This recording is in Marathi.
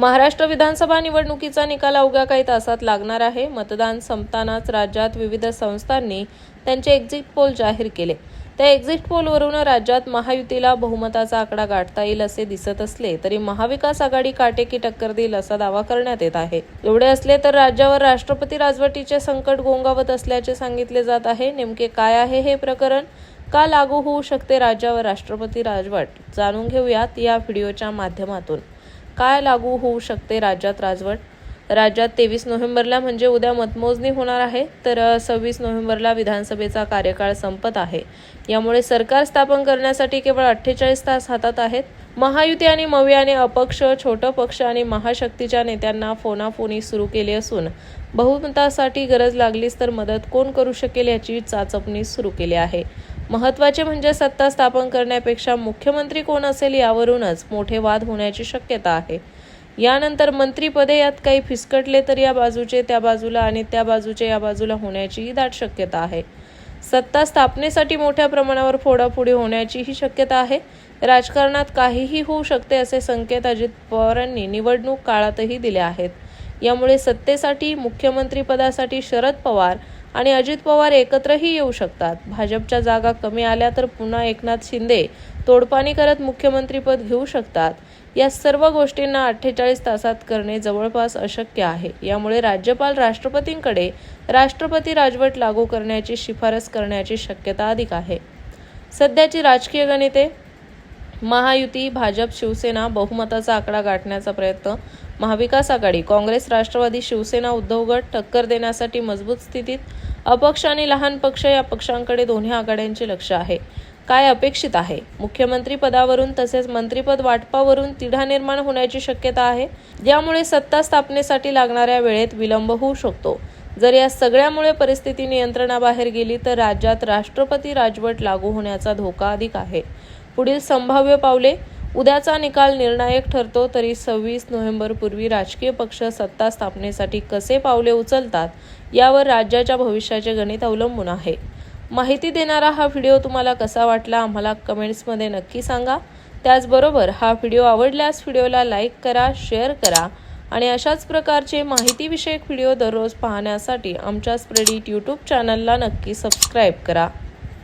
महाराष्ट्र विधानसभा निवडणुकीचा निकाल अवघ्या काही तासात लागणार आहे. मतदान संपतानाच राज्यात विविध संस्थांनी त्यांचे एक्झिट पोल जाहीर केले. त्या एक्झिट पोलवरून राज्यात महायुतीला बहुमताचा आकडा गाठता येईल असे दिसत असले तरी महाविकास आघाडी काटेकी टक्कर देईल असा दावा करण्यात येत आहे. एवढे असले तर राज्यावर राष्ट्रपती राजवटीचे संकट गोंगावत असल्याचे सांगितले जात आहे. नेमके काय आहे हे प्रकरण? का लागू होऊ शकते राज्यावर राष्ट्रपती राजवट? जाणून घेऊयात या व्हिडिओच्या माध्यमातून. काय लागू होऊ शकते राज्यात राजवट? राज्यात तेवीस नोव्हेंबरला म्हणजे उद्या मतमोजणी होणार आहे तर सव्वीस नोव्हेंबरला विधानसभेचा कार्यकाळ संपत आहे. यामुळे सरकार स्थापन करण्यासाठी केवळ अठ्ठेचाळीस तास हातात आहेत. महायुती आणि मवियाने अपक्ष छोटं पक्ष आणि महाशक्तीच्या नेत्यांना फोनाफोनी सुरू केली असून बहुमतासाठी गरज लागलीच तर मदत कोण करू शकेल याची चाचपणी सुरू केली आहे. महत्त्वाचे म्हणजे सत्ता स्थापन करण्यापेक्षा मुख्यमंत्री कोण असेल यावरूनच मोठे वाद होण्याची शक्यता आहे. यानंतर मंत्रीपदे यात काही फिसकटले तर या बाजूचे त्या बाजूला आणि त्या बाजूचे या बाजूला होण्याचीही दाट शक्यता आहे. सत्ता स्थापनेसाठी मोठ्या प्रमाणावर फोडाफोडी होण्याचीही शक्यता आहे. राजकारणात काहीही होऊ शकते असे संकेत अजित पवारांनी निवडणूक काळातही दिले आहेत. यामुळे सत्तेसाठी मुख्यमंत्रीपदासाठी शरद पवार आणि अजित पवार एकत्रही येऊ शकतात. भाजपच्या जागा कमी आल्या तर पुन्हा एकनाथ शिंदे तोडपाणी करत मुख्यमंत्रीपद घेऊ शकतात. या सर्व गोष्टींना अठ्ठेचाळीस तासात करणे जवळपास अशक्य आहे. यामुळे राज्यपाल राष्ट्रपतींकडे राष्ट्रपती राजवट लागू करण्याची शिफारस करण्याची शक्यता अधिक आहे. सध्याची राजकीय गणिते महायुती भाजप शिवसेना बहुमताचा आकडा गाठण्याचा प्रयत्न. महाविकास आघाडी काँग्रेस राष्ट्रवादी शिवसेना उद्धव गट टक्कर देण्यासाठी मजबूत स्थितीत अपक्ष आणि लहान पक्ष या पक्षांकडे दोन्ही आघाड्यांचे लक्ष आहे. काय अपेक्षित आहे? मुख्यमंत्री पदावरून तसेच मंत्रीपद वाटपावरून तिढा निर्माण होण्याची शक्यता आहे. ज्यामुळे सत्ता स्थापनेसाठी लागणाऱ्या वेळेत विलंब होऊ शकतो. जर या सगळ्यामुळे परिस्थिती नियंत्रणाबाहेर गेली तर राज्यात राष्ट्रपती राजवट लागू होण्याचा धोका अधिक आहे. पुढील संभाव्य पावले. उद्याचा निकाल निर्णायक ठरतो तरी सव्वीस नोव्हेंबरपूर्वी राजकीय पक्ष सत्ता स्थापनेसाठी कसे पावले उचलतात यावर राज्याच्या भविष्याचे गणित अवलंबून आहे. माहिती देणारा हा व्हिडिओ तुम्हाला कसा वाटला आम्हाला कमेंट्समध्ये नक्की सांगा. त्याचबरोबर हा व्हिडिओ आवडल्यास व्हिडिओला लाईक करा शेअर करा आणि अशाच प्रकारचे माहितीविषयक व्हिडिओ दररोज पाहण्यासाठी आमच्या स्प्रेडिट यूट्यूब चॅनलला नक्की सबस्क्राईब करा.